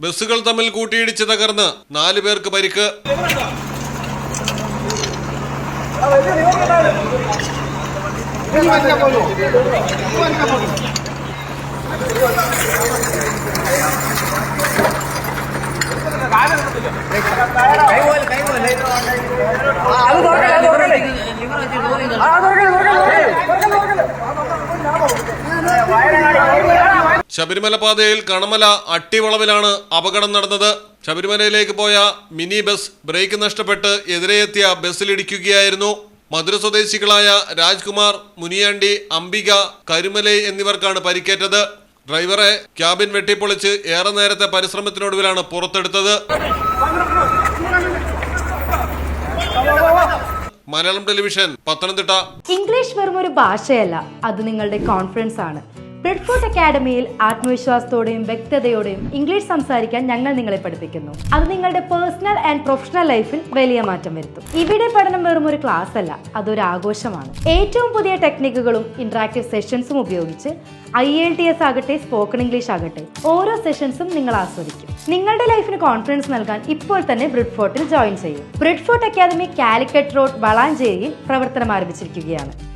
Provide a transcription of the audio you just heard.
ബസ്സുകൾ തമ്മിൽ കൂട്ടിയിടിച്ച് തകർന്ന് നാലു പേർക്ക് പരിക്ക്. ശബരിമല പാതയിൽ കണമല അട്ടിവളവിലാണ് അപകടം നടന്നത്. ശബരിമലയിലേക്ക് പോയ മിനി ബസ് ബ്രേക്ക് നഷ്ടപ്പെട്ട് എതിരെയെത്തിയ ബസ്സിലിടിക്കുകയായിരുന്നു മധുര സ്വദേശികളായ രാജ്കുമാർ മുനിയാണ്ടി അംബിക കരുമലൈ എന്നിവർക്കാണ് പരിക്കേറ്റത്. ഡ്രൈവറെ ക്യാബിൻ വെട്ടിപ്പൊളിച്ച് ഏറെ നേരത്തെ പരിശ്രമത്തിനൊടുവിലാണ് പുറത്തെടുത്തത്. മലയാളം ടെലിവിഷൻ പത്തനംതിട്ട. ഇംഗ്ലീഷ് വെറും ഒരു ഭാഷയല്ല അത് നിങ്ങളുടെ കോൺഫിഡൻസ് ആണ് ബ്രെഡ്ഫോർട്ട് അക്കാഡമിയിൽ ആത്മവിശ്വാസത്തോടെയും വ്യക്തതയോടെയും ഇംഗ്ലീഷ് സംസാരിക്കാൻ ഞങ്ങൾ നിങ്ങളെ പഠിപ്പിക്കുന്നു. അത് നിങ്ങളുടെ പേഴ്സണൽ ആൻഡ് പ്രൊഫഷണൽ ലൈഫിൽ വലിയ മാറ്റം വരുത്തും. ഇവിടെ പഠനം വെറും ഒരു ക്ലാസ് അല്ല അതൊരു ആഘോഷമാണ്. ഏറ്റവും പുതിയ ടെക്നിക്കുകളും ഇന്ററാക്റ്റീവ് സെഷൻസും ഉപയോഗിച്ച് ഐ എൽ ടി എസ് ആകട്ടെ സ്പോക്കൺ ഇംഗ്ലീഷ് ആകട്ടെ ഓരോ സെഷൻസും നിങ്ങൾ ആസ്വദിക്കും. നിങ്ങളുടെ ലൈഫിന് കോൺഫിഡൻസ് നൽകാൻ ഇപ്പോൾ തന്നെ ബ്രിഡ്ഫോർട്ടിൽ ജോയിൻ ചെയ്യും. ബ്രിഡ്ഫോർട്ട് അക്കാദമി കാലിക്കറ്റ് റോഡ് വളാഞ്ചേരിയിൽ പ്രവർത്തനം ആരംഭിച്ചിരിക്കുകയാണ്.